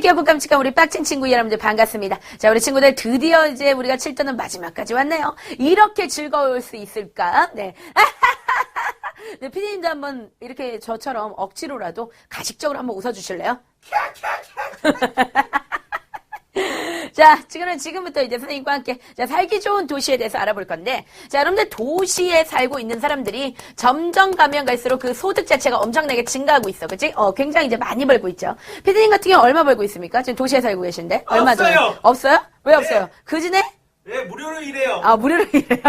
귀엽고 깜찍한 우리 빡친 친구 여러분들 반갑습니다. 자, 우리 친구들 드디어 이제 우리가 칠떠는 마지막까지 왔네요. 이렇게 즐거울 수 있을까? 네. 네, 피디님도 한번 이렇게 저처럼 억지로라도 가식적으로 한번 웃어주실래요? 자, 지금은 지금부터 이제 선생님과 함께 자, 살기 좋은 도시에 대해서 알아볼 건데, 자, 여러분들 도시에 살고 있는 사람들이 점점 가면 갈수록 그 소득 자체가 엄청나게 증가하고 있어, 그치? 어, 굉장히 이제 많이 벌고 있죠. 피디님 같은 경우 얼마 벌고 있습니까? 지금 도시에 살고 계신데? 얼마 전에? 없어요. 없어요? 왜 네. 없어요? 그지네? 네, 무료로 일해요. 아, 무료로 일해요?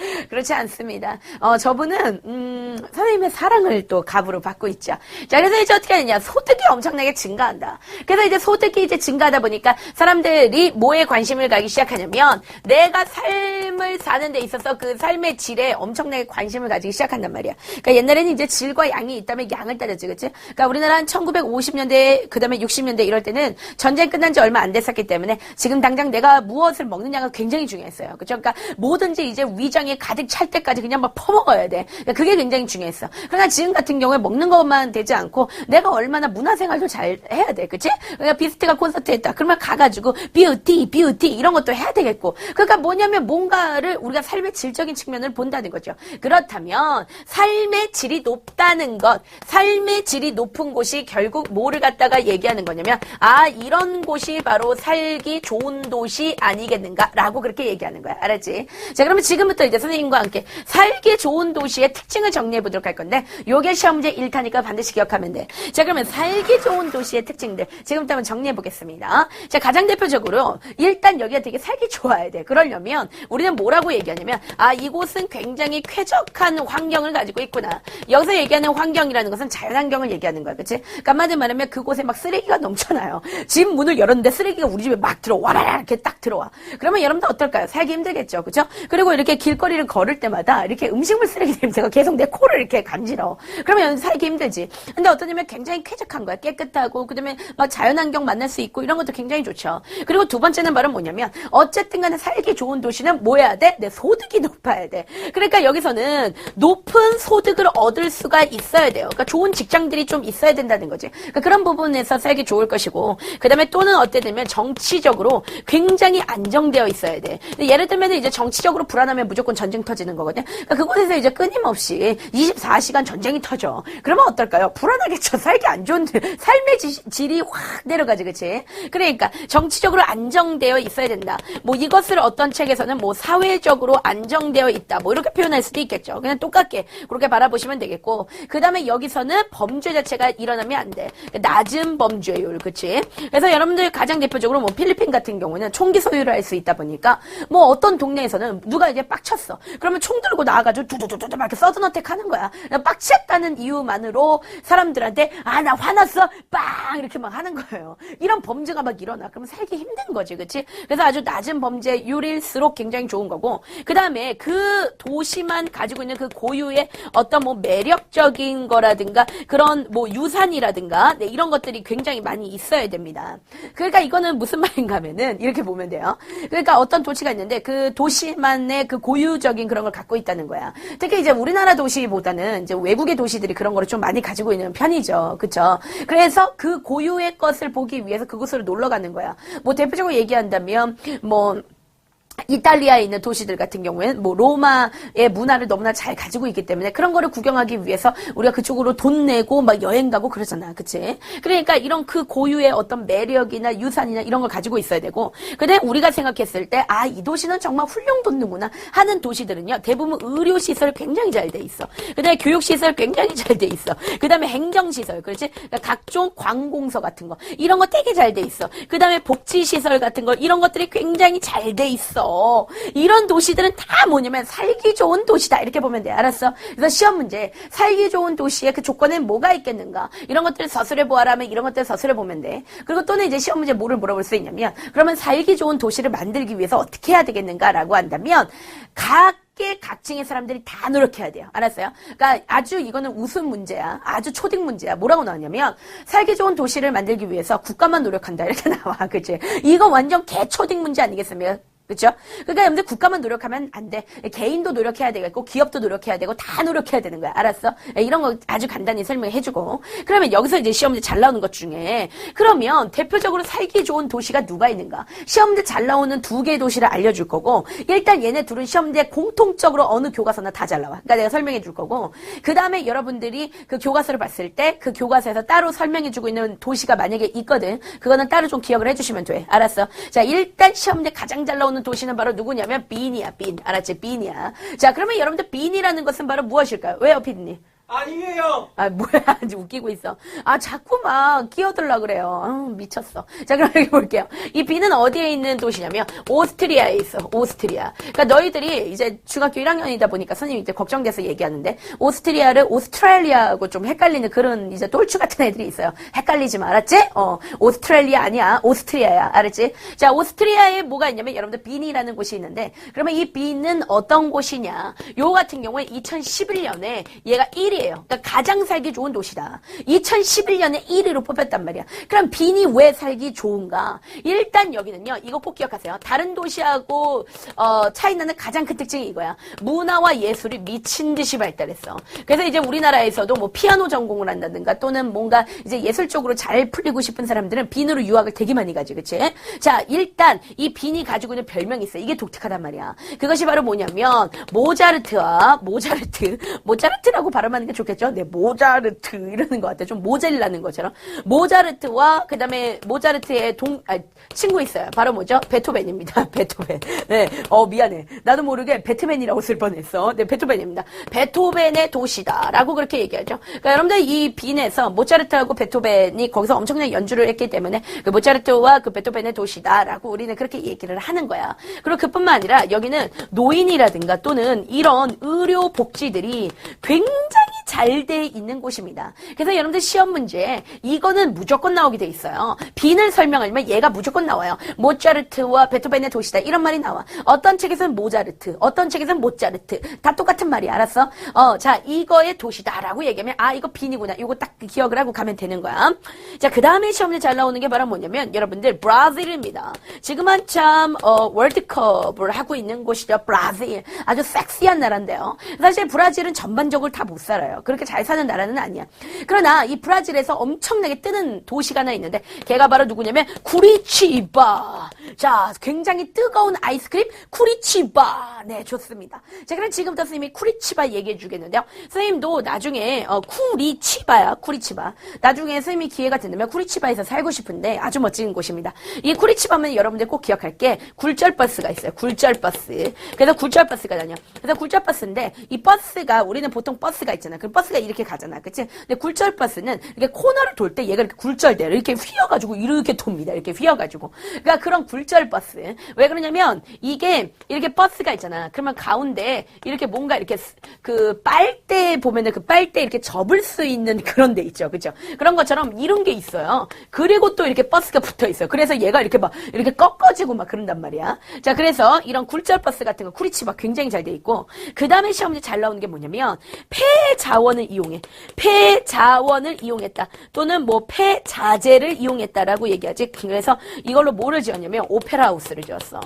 그렇지 않습니다. 어, 저분은, 음, 선생님의 사랑을 또 갑으로 받고 있죠. 자, 그래서 이제 어떻게 하느냐. 소득이 엄청나게 증가한다. 그래서 이제 소득이 이제 증가하다 보니까 사람들이 뭐에 관심을 가기 시작하냐면 내가 삶을 사는 데 있어서 그 삶의 질에 엄청나게 관심을 가지기 시작한단 말이야. 그러니까 옛날에는 이제 질과 양이 있다면 양을 따졌지, 그치? 그러니까 우리나라 한 1950년대, 그 다음에 60년대 이럴 때는 전쟁 끝난 지 얼마 안 됐었기 때문에 지금 당장 내가 무엇을 먹느냐가 굉장히 중요했어요. 그죠? 그러니까 뭐든지 이제 위장 에 가득 찰 때까지 그냥 막 퍼먹어야 돼. 그러니까 그게 굉장히 중요했어. 그러나 지금 같은 경우에 먹는 것만 되지 않고 내가 얼마나 문화생활도 잘 해야 돼. 그치? 그러니까 비스트가 콘서트 했다. 그러면 가가지고 뷰티, 뷰티 이런 것도 해야 되겠고. 그러니까 뭐냐면 뭔가를 우리가 삶의 질적인 측면을 본다는 거죠. 그렇다면 삶의 질이 높다는 것, 삶의 질이 높은 곳이 결국 뭐를 갖다가 얘기하는 거냐면 아 이런 곳이 바로 살기 좋은 도시 아니겠는가라고 그렇게 얘기하는 거야. 알았지? 자 그러면 지금부터 이제 선생님과 함께 살기 좋은 도시의 특징을 정리해 보도록 할 건데 요게 시험 문제 1타니까 반드시 기억하면 돼. 자 그러면 살기 좋은 도시의 특징들 지금부터 한번 정리해 보겠습니다. 자 가장 대표적으로 일단 여기가 되게 살기 좋아야 돼. 그러려면 우리는 뭐라고 얘기하냐면 아 이곳은 굉장히 쾌적한 환경을 가지고 있구나. 여기서 얘기하는 환경이라는 것은 자연환경을 얘기하는 거야. 그치? 그러니까 한마디 말하면 그곳에 막 쓰레기가 넘쳐나요. 집 문을 열었는데 쓰레기가 우리 집에 막 들어와라 이렇게 딱 들어와. 그러면 여러분들 어떨까요? 살기 힘들겠죠. 그죠? 그리고 이렇게 길거리 를 걸을 때마다 이렇게 음식물 쓰레기 냄새가 계속 내 코를 이렇게 간지러. 그러면 살기 힘들지. 근데 어떠냐면 굉장히 쾌적한 거야. 깨끗하고 그다음에 막 자연환경 만날 수 있고 이런 것도 굉장히 좋죠. 그리고 두 번째는 바로 뭐냐면 어쨌든 간에 살기 좋은 도시는 뭐 해야 돼? 내 소득이 높아야 돼. 그러니까 여기서는 높은 소득을 얻을 수가 있어야 돼요. 그러니까 좋은 직장들이 좀 있어야 된다는 거지. 그러니까 그런 부분에서 살기 좋을 것이고 그다음에 또는 어때 되면 정치적으로 굉장히 안정되어 있어야 돼. 예를 들면 이제 정치적으로 불안하면 무조건 전쟁 터지는 거거든. 그러니까 그곳에서 이제 끊임없이 24시간 전쟁이 터져. 그러면 어떨까요? 불안하겠죠. 살기 안 좋은데 삶의 지- 질이 확 내려가지, 그치? 그러니까 정치적으로 안정되어 있어야 된다. 뭐 이것을 어떤 책에서는 뭐 사회적으로 안정되어 있다. 뭐 이렇게 표현할 수도 있겠죠. 그냥 똑같게 그렇게 바라보시면 되겠고 그 다음에 여기서는 범죄 자체가 일어나면 안 돼. 낮은 범죄율, 그치? 그래서 여러분들 가장 대표적으로 뭐 필리핀 같은 경우는 총기 소유를 할 수 있다 보니까 뭐 어떤 동네에서는 누가 이제 빡 쳤어. 그러면 총 들고 나와가지고 두두두두 막 이렇게 서든어택 하는 거야. 빡쳤다는 이유만으로 사람들한테 아 나 화났어 빵 이렇게 막 하는 거예요. 이런 범죄가 막 일어나. 그러면 살기 힘든 거지, 그치? 그래서 아주 낮은 범죄율일수록 굉장히 좋은 거고 그 다음에 그 도시만 가지고 있는 그 고유의 어떤 뭐 매력적인 거라든가 그런 뭐 유산이라든가 네, 이런 것들이 굉장히 많이 있어야 됩니다. 그러니까 이거는 무슨 말인가 하면은 이렇게 보면 돼요. 그러니까 어떤 도시가 있는데 그 도시만의 그 고유 적인 그런 걸 갖고 있다는 거야. 특히 이제 우리나라 도시보다는 이제 외국의 도시들이 그런 거를 좀 많이 가지고 있는 편이죠. 그쵸? 그래서 그 고유의 것을 보기 위해서 그곳으로 놀러 가는 거야. 뭐 대표적으로 얘기한다면 뭐 이탈리아에 있는 도시들 같은 경우에는 뭐 로마의 문화를 너무나 잘 가지고 있기 때문에 그런 거를 구경하기 위해서 우리가 그쪽으로 돈 내고 막 여행 가고 그러잖아. 그치? 그러니까 이런 그 고유의 어떤 매력이나 유산이나 이런 걸 가지고 있어야 되고 근데 우리가 생각했을 때 아, 이 도시는 정말 훌륭 돋는구나 하는 도시들은요. 대부분 의료 시설 굉장히 잘 돼 있어. 그 다음에 교육 시설 굉장히 잘 돼 있어. 그 다음에 행정 시설. 그렇지? 그러니까 각종 관공서 같은 거 이런 거 되게 잘 돼 있어. 그 다음에 복지 시설 같은 거 이런 것들이 굉장히 잘 돼 있어. 이런 도시들은 다 뭐냐면 살기 좋은 도시다 이렇게 보면 돼. 알았어? 그래서 시험 문제 살기 좋은 도시의 그 조건엔 뭐가 있겠는가? 이런 것들을 서술해 보아라면 이런 것들을 서술해 보면 돼. 그리고 또는 이제 시험 문제 뭐를 물어볼 수 있냐면 그러면 살기 좋은 도시를 만들기 위해서 어떻게 해야 되겠는가라고 한다면 각 각층의 사람들이 다 노력해야 돼요. 알았어요? 그러니까 아주 이거는 우스 문제야. 아주 초딩 문제야. 뭐라고 나왔냐면 살기 좋은 도시를 만들기 위해서 국가만 노력한다 이렇게 나와. 그치? 이거 완전 개초딩 문제 아니겠습니까? 그렇죠? 그러니까 여러분들 국가만 노력하면 안 돼. 개인도 노력해야 되겠고 기업도 노력해야 되고 다 노력해야 되는 거야. 알았어? 예, 이런 거 아주 간단히 설명해 주고 그러면 여기서 이제 시험 문제 잘 나오는 것 중에 그러면 대표적으로 살기 좋은 도시가 누가 있는가? 시험 문제 잘 나오는 두 개의 도시를 알려 줄 거고 일단 얘네 둘은 시험 문제 공통적으로 어느 교과서나 다 잘 나와. 그러니까 내가 설명해 줄 거고 그 다음에 여러분들이 그 교과서를 봤을 때 그 교과서에서 따로 설명해 주고 있는 도시가 만약에 있거든. 그거는 따로 좀 기억을 해 주시면 돼. 알았어? 자 일단 시험 문제 가장 잘 나오는 도시는 바로 누구냐면 빈이야. 빈. 알았지? 빈이야. 자 그러면 여러분들 빈이라는 것은 바로 무엇일까요? 왜요, 피디님? 아니에요. 아, 뭐야. 아주 웃기고 있어. 아, 자꾸만 끼어들라 그래요. 아, 미쳤어. 자, 그럼 여기 볼게요. 이 B는 어디에 있는 도시냐면, 오스트리아에 있어. 오스트리아. 그러니까 너희들이 이제 중학교 1학년이다 보니까 선생님이 이제 걱정돼서 얘기하는데, 오스트리아를 오스트레일리아하고 좀 헷갈리는 그런 이제 똘추 같은 애들이 있어요. 헷갈리지 마. 알았지? 어, 오스트레일리아 아니야. 오스트리아야. 알았지? 자, 오스트리아에 뭐가 있냐면, 여러분들 빈이라는 곳이 있는데, 그러면 이 빈은 어떤 곳이냐? 요 같은 경우에 2011년에 얘가 1위 에요. 그러니까 가장 살기 좋은 도시다. 2011년에 1위로 뽑혔단 말이야. 그럼 빈이 왜 살기 좋은가? 일단 여기는요. 이거 꼭 기억하세요. 다른 도시하고 어, 차이 나는 가장 큰 특징이 이거야. 문화와 예술이 미친 듯이 발달했어. 그래서 이제 우리나라에서도 뭐 피아노 전공을 한다든가 또는 뭔가 이제 예술 쪽으로 잘 풀리고 싶은 사람들은 빈으로 유학을 되게 많이 가지, 그치? 자, 일단 이 빈이 가지고 있는 별명이 있어. 이게 독특하단 말이야. 그것이 바로 뭐냐면 모자르트와 모자르트, 모자르트라고 발음하는 게 좋겠죠? 네, 모자르트 이러는 것 같아. 좀 모젤라는 것처럼. 모자르트와 그 다음에 모자르트의 동 아, 친구 있어요. 바로 뭐죠? 베토벤입니다. 베토벤. 네, 어 미안해. 나도 모르게 배트맨이라고 쓸 뻔했어. 네, 베토벤입니다. 베토벤의 도시다 라고 그렇게 얘기하죠. 그러니까 여러분들 이 빈에서 모차르트하고 베토벤이 거기서 엄청나게 연주를 했기 때문에 그 모차르트와 그 베토벤의 도시다 라고 우리는 그렇게 얘기를 하는 거야. 그리고 그뿐만 아니라 여기는 노인이라든가 또는 이런 의료 복지들이 굉장히 잘 돼 있는 곳입니다. 그래서 여러분들 시험 문제 이거는 무조건 나오게 돼 있어요. 빈을 설명하면 얘가 무조건 나와요. 모차르트와 베토벤의 도시다 이런 말이 나와. 어떤 책에서는 모자르트, 어떤 책에서는 모차르트 다 똑같은 말이 알았어? 어, 자 이거의 도시다라고 얘기하면 아 이거 빈이구나. 이거 딱 기억을 하고 가면 되는 거야. 자 그 다음에 시험 문제 잘 나오는 게 바로 뭐냐면 여러분들 브라질입니다. 지금 한참 어, 월드컵을 하고 있는 곳이죠. 브라질 아주 섹시한 나라인데요. 사실 브라질은 전반적으로 다 못 살아요. 그렇게 잘 사는 나라는 아니야. 그러나 이 브라질에서 엄청나게 뜨는 도시가 하나 있는데 걔가 바로 누구냐면 쿠리치바. 자, 굉장히 뜨거운 아이스크림 쿠리치바. 네, 좋습니다. 자, 그럼 지금부터 선생님이 쿠리치바 얘기해 주겠는데요. 선생님도 나중에 어, 쿠리치바야, 쿠리치바. 나중에 선생님이 기회가 된다면 쿠리치바에서 살고 싶은데 아주 멋진 곳입니다. 이 쿠리치바면 여러분들 꼭 기억할 게 굴절 버스가 있어요. 굴절 버스. 그래서 굴절 버스가 다녀. 그래서 굴절 버스인데 이 버스가 우리는 보통 버스가 있잖아. 그 버스가 이렇게 가잖아. 그치? 근데 굴절 버스는 이렇게 코너를 돌 때 얘가 이렇게 굴절돼요. 이렇게 휘어가지고 이렇게 돕니다. 이렇게 휘어가지고. 그러니까 그런 굴절 버스. 왜 그러냐면 이게 이렇게 버스가 있잖아. 그러면 가운데 이렇게 뭔가 이렇게 스- 그 빨대 보면은 그 빨대 이렇게 접을 수 있는 그런 데 있죠. 그죠? 그런 것처럼 이런 게 있어요. 그리고 또 이렇게 버스가 붙어 있어요. 그래서 얘가 이렇게 막 이렇게 꺾어지고 막 그런단 말이야. 자, 그래서 이런 굴절 버스 같은 거 쿠리치바 굉장히 잘 돼 있고 그 다음에 시험 문제 잘 나오는 게 뭐냐면 폐 자원을 이용해. 폐자원을 이용했다. 또는 뭐 폐자재를 이용했다라고 얘기하지. 그래서 이걸로 뭐를 지었냐면 오페라 하우스를 지었어.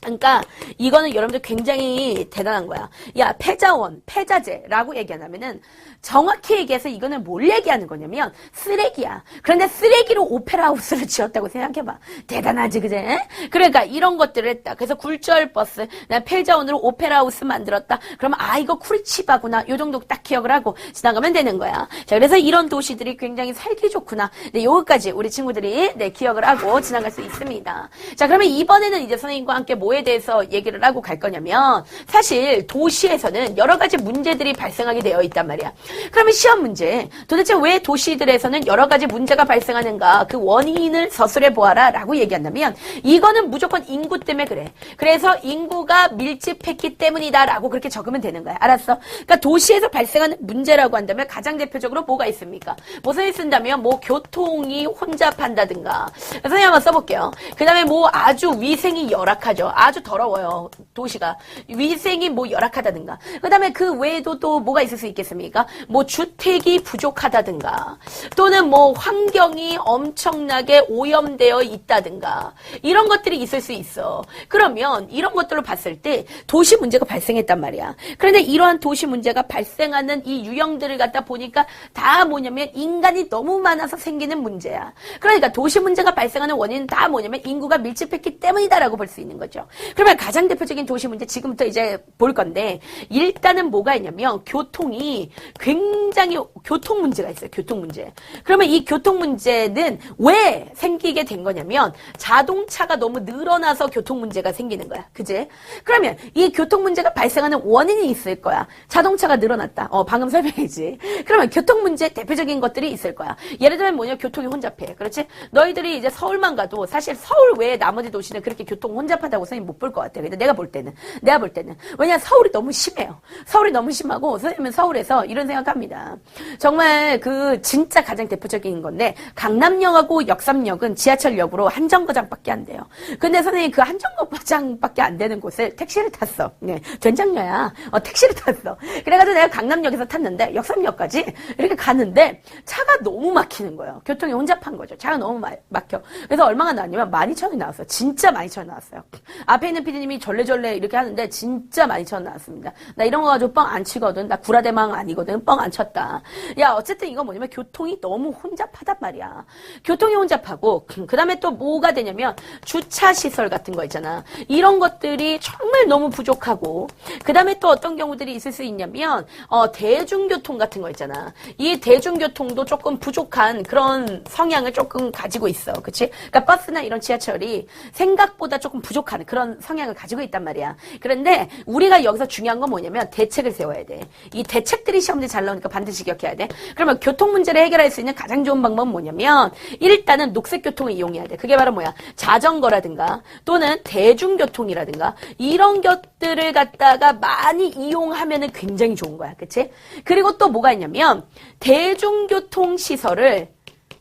그러니까 이거는 여러분들 굉장히 대단한 거야. 야, 폐자원, 폐자재라고 얘기하냐면은 정확히 얘기해서 이거는 뭘 얘기하는 거냐면 쓰레기야. 그런데 쓰레기로 오페라 하우스를 지었다고 생각해봐. 대단하지, 그제? 그러니까 이런 것들을 했다. 그래서 굴절 버스, 나 폐자원으로 오페라 하우스 만들었다. 그러면 아, 이거 쿠리치바구나. 요 정도 딱 기억을 하고 지나가면 되는 거야. 자, 그래서 이런 도시들이 굉장히 살기 좋구나. 네, 요거까지 우리 친구들이 네, 기억을 하고 지나갈 수 있습니다. 자, 그러면 이번에는 이제 선생님과 함께 뭐에 대해서 얘기를 하고 갈 거냐면 사실 도시에서는 여러 가지 문제들이 발생하게 되어 있단 말이야. 그러면 시험 문제. 도대체 왜 도시들에서는 여러 가지 문제가 발생하는가? 그 원인을 서술해 보아라 라고 얘기한다면 이거는 무조건 인구 때문에 그래. 그래서 인구가 밀집했기 때문이다 라고 그렇게 적으면 되는 거야. 알았어? 그러니까 도시에서 발생하는 문제라고 한다면 가장 대표적으로 뭐가 있습니까? 무슨 쓴다면 뭐 교통이 혼잡한다든가. 선생님 한번 써볼게요. 그 다음에 뭐 아주 위생이 열악하죠. 아주 더러워요. 도시가. 위생이 뭐 열악하다든가. 그 다음에 그 외에도 또 뭐가 있을 수 있겠습니까? 뭐 주택이 부족하다든가. 또는 뭐 환경이 엄청나게 오염되어 있다든가. 이런 것들이 있을 수 있어. 그러면 이런 것들을 봤을 때 도시 문제가 발생했단 말이야. 그런데 이러한 도시 문제가 발생하는 이 유형들을 갖다 보니까 다 뭐냐면 인간이 너무 많아서 생기는 문제야. 그러니까 도시 문제가 발생하는 원인은 다 뭐냐면 인구가 밀집했기 때문이다라고 볼 수 있는 거죠. 그러면 가장 대표적인 도시 문제 지금부터 이제 볼 건데 일단은 뭐가 있냐면 교통이 굉장히 교통 문제가 있어요. 교통 문제. 그러면 이 교통 문제는 왜 생기게 된 거냐면 자동차가 너무 늘어나서 교통 문제가 생기는 거야. 그지? 그러면 이 교통 문제가 발생하는 원인이 있을 거야. 자동차가 늘어났다. 어, 방금 설명했지. 그러면 교통 문제 대표적인 것들이 있을 거야. 예를 들면 뭐냐? 교통이 혼잡해. 그렇지? 너희들이 이제 서울만 가도 사실 서울 외에 나머지 도시는 그렇게 교통 혼잡하다고 선생님 못 볼 것 같아. 근데 내가 볼 때는. 내가 볼 때는. 왜냐 서울이 너무 심해요. 서울이 너무 심하고 선생님은 서울에서 이런 생각합니다. 정말 그 진짜 가장 대표적인 건데 강남역하고 역삼역은 지하철역으로 한 정거장밖에 안 돼요. 근데 선생님 그 한 정거장밖에 안 되는 곳을 택시를 탔어. 네, 된장녀야. 어, 택시를 탔어. 그래가지고 내가 강남역에서 탔는데 역삼역까지 이렇게 갔는데 차가 너무 막히는 거예요. 교통이 혼잡한 거죠. 차가 너무 마- 막혀. 그래서 얼마가 나왔냐면 12,000원이 나왔어요. 진짜 12,000원 나왔어요. 앞에 있는 피디님이 절레절레 이렇게 하는데 진짜 12,000원 나왔습니다. 나 이런 거 가지고 뻥 안 치거든. 나 구라대망 아니거든. 뻥 안 쳤다. 야 어쨌든 이건 뭐냐면 교통이 너무 혼잡하단 말이야. 교통이 혼잡하고 그 다음에 또 뭐가 되냐면 주차 시설 같은 거 있잖아. 이런 것들이 정말 너무 부족하고 그 다음에 또 어떤 경우들이 있을 수 있냐면 어, 대중교통 같은 거 있잖아. 이 대중교통도 조금 부족한 그런 성향을 조금 가지고 있어. 그치? 그러니까 버스나 이런 지하철이 생각보다 조금 부족한 그런 성향을 가지고 있단 말이야. 그런데 우리가 여기서 중요한 건 뭐냐면 대책을 세워야 돼. 이 대책들이 시험에 잘 나오니까 반드시 기억해야 돼. 그러면 교통 문제를 해결할 수 있는 가장 좋은 방법은 뭐냐면 일단은 녹색 교통을 이용해야 돼. 그게 바로 뭐야? 자전거라든가 또는 대중교통이라든가 이런 것들을 갖다가 많이 이용하면은 굉장히 좋은 거야. 그치? 그리고 또 뭐가 있냐면 대중교통 시설을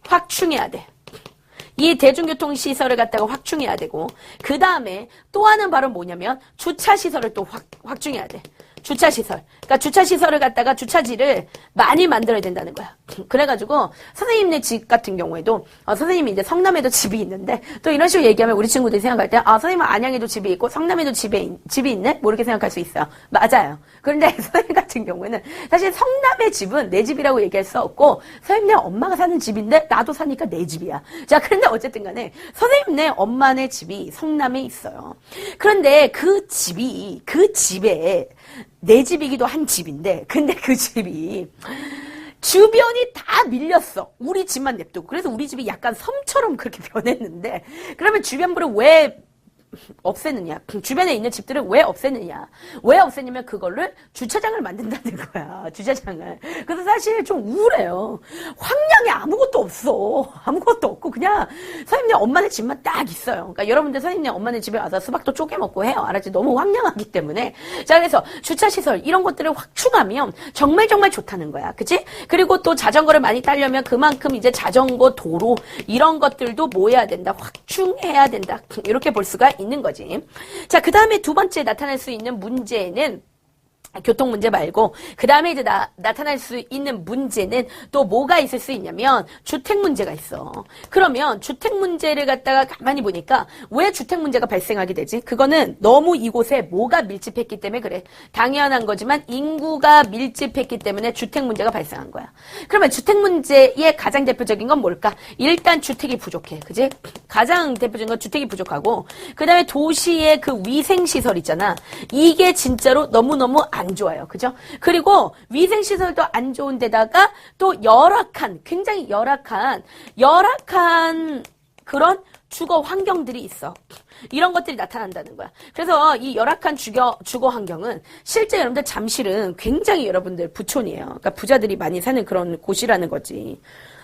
확충해야 돼. 이 대중교통 시설을 갖다가 확충해야 되고 그 다음에 또 하나는 바로 뭐냐면 주차 시설을 또 확, 확충해야 돼. 주차 시설. 그러니까 주차 시설을 갖다가 주차지를 많이 만들어야 된다는 거야. 그래가지고 선생님네 집 같은 경우에도 어, 선생님이 이제 성남에도 집이 있는데 또 이런 식으로 얘기하면 우리 친구들이 생각할 때 아 선생님은 안양에도 집이 있고 성남에도 집에 있- 집이 있네 뭐 이렇게 생각할 수 있어요. 맞아요. 그런데 선생님 같은 경우에는 사실 성남의 집은 내 집이라고 얘기할 수 없고 선생님네 엄마가 사는 집인데 나도 사니까 내 집이야. 자 그런데 어쨌든 간에 선생님네 엄마네 집이 성남에 있어요. 그런데 그 집이 그 집에 내 집이기도 한 집인데 근데 그 집이 주변이 다 밀렸어. 우리 집만 냅두고. 그래서 우리 집이 약간 섬처럼 그렇게 변했는데 그러면 주변부를 왜 없애느냐? 주변에 있는 집들을 왜 없애느냐? 왜 없애냐면 그걸를 주차장을 만든다는 거야. 주차장을. 그래서 사실 좀 우울해요. 황량에 아무것도 없어. 아무것도 없고 그냥 선생님네 엄마네 집만 딱 있어요. 그러니까 여러분들 선생님네 엄마네 집에 와서 수박도 쪼개 먹고 해요. 알았지? 너무 황량하기 때문에. 자, 그래서 주차시설 이런 것들을 확충하면 정말 정말 좋다는 거야. 그치? 그리고 또 자전거를 많이 타려면 그만큼 이제 자전거 도로 이런 것들도 뭐 해야 된다? 확충해야 된다. 이렇게 볼 수가 있는 거지. 자, 그 다음에 두 번째 나타날 수 있는 문제는 교통 문제 말고 그 다음에 이제 나, 나타날 수 있는 문제는 또 뭐가 있을 수 있냐면 주택 문제가 있어. 그러면 주택 문제를 갖다가 가만히 보니까 왜 주택 문제가 발생하게 되지? 그거는 너무 이곳에 뭐가 밀집했기 때문에 그래. 당연한 거지만 인구가 밀집했기 때문에 주택 문제가 발생한 거야. 그러면 주택 문제의 가장 대표적인 건 뭘까? 일단 주택이 부족해. 그지? 가장 대표적인 건 주택이 부족하고 그 다음에 도시의 그 위생시설 있잖아. 이게 진짜로 너무너무 안 좋아요. 그죠? 그리고 위생시설도 안 좋은 데다가 또 열악한, 굉장히 열악한, 열악한 그런 주거 환경들이 있어. 이런 것들이 나타난다는 거야. 그래서 이 열악한 주거, 주거 환경은 실제 여러분들 잠실은 굉장히 여러분들 부촌이에요. 그러니까 부자들이 많이 사는 그런 곳이라는 거지.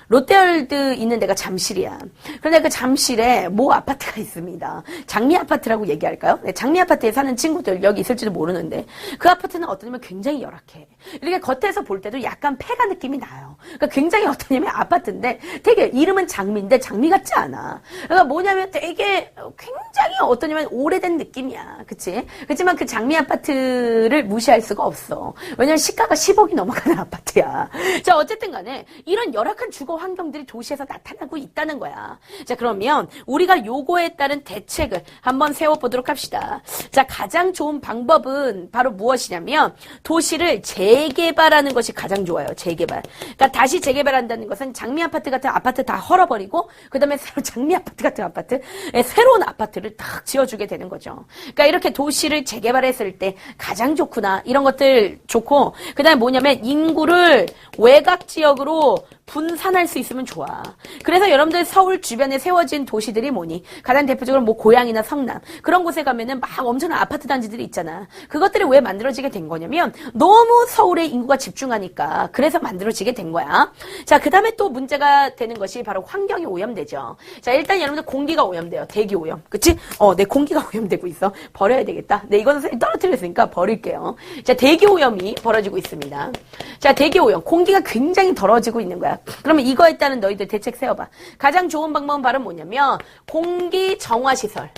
롯데월드 있는 데가 잠실이야. 그런데 그 잠실에 모 아파트가 있습니다. 장미 아파트라고 얘기할까요? 네, 장미 아파트에 사는 친구들 여기 있을지도 모르는데 그 아파트는 어떠냐면 굉장히 열악해. 이렇게 겉에서 볼 때도 약간 폐가 느낌이 나요. 그러니까 굉장히 어떠냐면 아파트인데 되게 이름은 장미인데 장미 같지 않아. 그러니까 뭐냐면 되게 굉장히 어떠냐면 오래된 느낌이야. 그치? 그렇지만 그 장미 아파트를 무시할 수가 없어. 왜냐면 시가가 10억이 넘어가는 아파트야. 자, 어쨌든 간에 이런 열악한 주거 환경들이 도시에서 나타나고 있다는 거야. 자, 그러면 우리가 요거에 따른 대책을 한번 세워보도록 합시다. 자, 가장 좋은 방법은 바로 무엇이냐면 도시를 재 개발하는 것이 가장 좋아요. 재개발. 그러니까 다시 재개발한다는 것은 장미 아파트 같은 아파트 다 헐어버리고 그다음에 새로 장미 아파트 같은 아파트 에, 새로운 아파트를 딱 지어주게 되는 거죠. 그러니까 이렇게 도시를 재개발했을 때 가장 좋구나 이런 것들 좋고 그다음에 뭐냐면 인구를 외곽 지역으로 분산할 수 있으면 좋아. 그래서 여러분들 서울 주변에 세워진 도시들이 뭐니? 가장 대표적으로 뭐 고양이나 성남 그런 곳에 가면은 막 엄청난 아파트 단지들이 있잖아. 그것들이 왜 만들어지게 된 거냐면 너무 서울에 인구가 집중하니까 그래서 만들어지게 된 거야. 자, 그다음에 또 문제가 되는 것이 바로 환경이 오염되죠. 자, 일단 여러분들 공기가 오염돼요. 대기 오염. 그치? 어, 내 공기가 오염되고 있어. 버려야 되겠다. 네, 이거는 선생님 떨어뜨렸으니까 버릴게요. 자, 대기 오염이 벌어지고 있습니다. 자, 대기 오염. 공기가 굉장히 더러워지고 있는 거야. 그러면 이거에 따른 너희들 대책 세워봐. 가장 좋은 방법은 바로 뭐냐면 공기 정화 시설.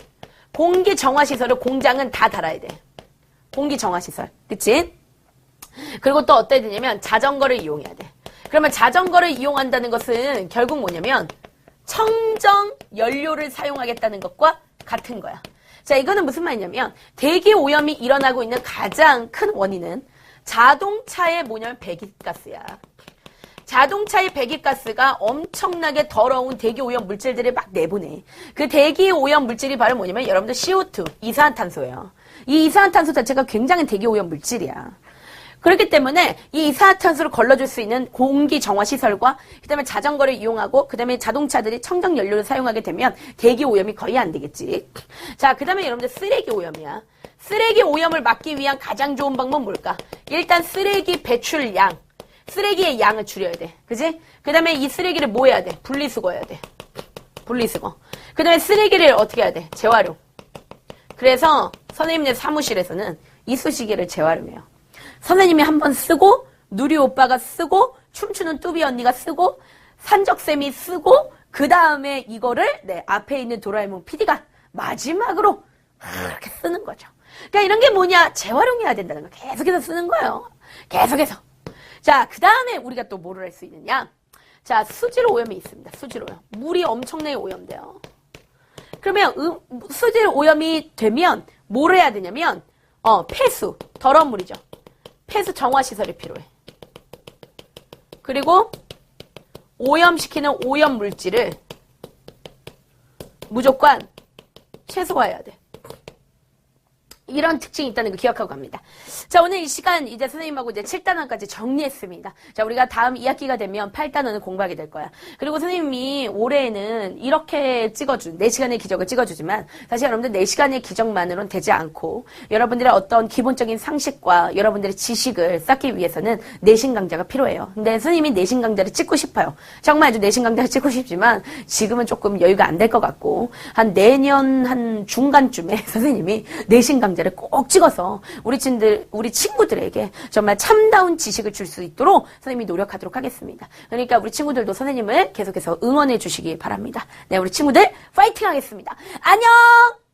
공기 정화 시설을 공장은 다 달아야 돼. 공기 정화 시설. 그치? 그리고 또 어때야 되냐면 자전거를 이용해야 돼. 그러면 자전거를 이용한다는 것은 결국 뭐냐면 청정 연료를 사용하겠다는 것과 같은 거야. 자, 이거는 무슨 말이냐면 대기 오염이 일어나고 있는 가장 큰 원인은 자동차의 뭐냐면 배기가스야. 자동차의 배기가스가 엄청나게 더러운 대기 오염 물질들을 막 내보내. 그 대기 오염 물질이 바로 뭐냐면 여러분들 CO2, 이산화탄소예요. 이 이산화탄소 자체가 굉장히 대기 오염 물질이야. 그렇기 때문에 이 이산화탄소를 걸러줄 수 있는 공기 정화 시설과 그다음에 자전거를 이용하고 그다음에 자동차들이 청정 연료를 사용하게 되면 대기 오염이 거의 안 되겠지. 자, 그다음에 여러분들 쓰레기 오염이야. 쓰레기 오염을 막기 위한 가장 좋은 방법은 뭘까? 일단 쓰레기 배출량, 쓰레기의 양을 줄여야 돼. 그지? 그 다음에 이 쓰레기를 뭐 해야 돼? 분리수거 해야 돼. 분리수거. 그 다음에 쓰레기를 어떻게 해야 돼? 재활용. 그래서 선생님네 사무실에서는 이쑤시개를 재활용해요. 선생님이 한 번 쓰고 누리 오빠가 쓰고 춤추는 뚜비 언니가 쓰고 산적쌤이 쓰고 그 다음에 이거를 네, 앞에 있는 도라에몽 PD가 마지막으로 이렇게 쓰는 거죠. 그러니까 이런 게 뭐냐 재활용해야 된다는 거 계속해서 쓰는 거예요. 계속해서. 자, 그 다음에 우리가 또 뭐를 할 수 있느냐? 자, 수질 오염이 있습니다. 수질 오염. 물이 엄청나게 오염돼요. 그러면 음, 수질 오염이 되면 뭘 해야 되냐면 어, 폐수, 더러운 물이죠. 폐수 정화 시설이 필요해. 그리고 오염시키는 오염 물질을 무조건 최소화해야 돼. 이런 특징이 있다는 거 기억하고 갑니다. 자, 오늘 이 시간 이제 선생님하고 이제 7단원까지 정리했습니다. 자, 우리가 다음 2학기가 되면 8단원을 공부하게 될 거야. 그리고 선생님이 올해에는 이렇게 찍어준, 4시간의 기적을 찍어주지만, 사실 여러분들 4시간의 기적만으로는 되지 않고, 여러분들의 어떤 기본적인 상식과 여러분들의 지식을 쌓기 위해서는 내신 강좌가 필요해요. 근데 선생님이 내신 강좌를 찍고 싶어요. 정말 아주 내신 강좌를 찍고 싶지만, 지금은 조금 여유가 안 될 것 같고, 한 내년 한 중간쯤에 선생님이 내신 강좌 강좌를 꼭 찍어서 우리 친들 우리 친구들에게 정말 참다운 지식을 줄 수 있도록 선생님이 노력하도록 하겠습니다. 그러니까 우리 친구들도 선생님을 계속해서 응원해 주시기 바랍니다. 네, 우리 친구들 파이팅 하겠습니다. 안녕!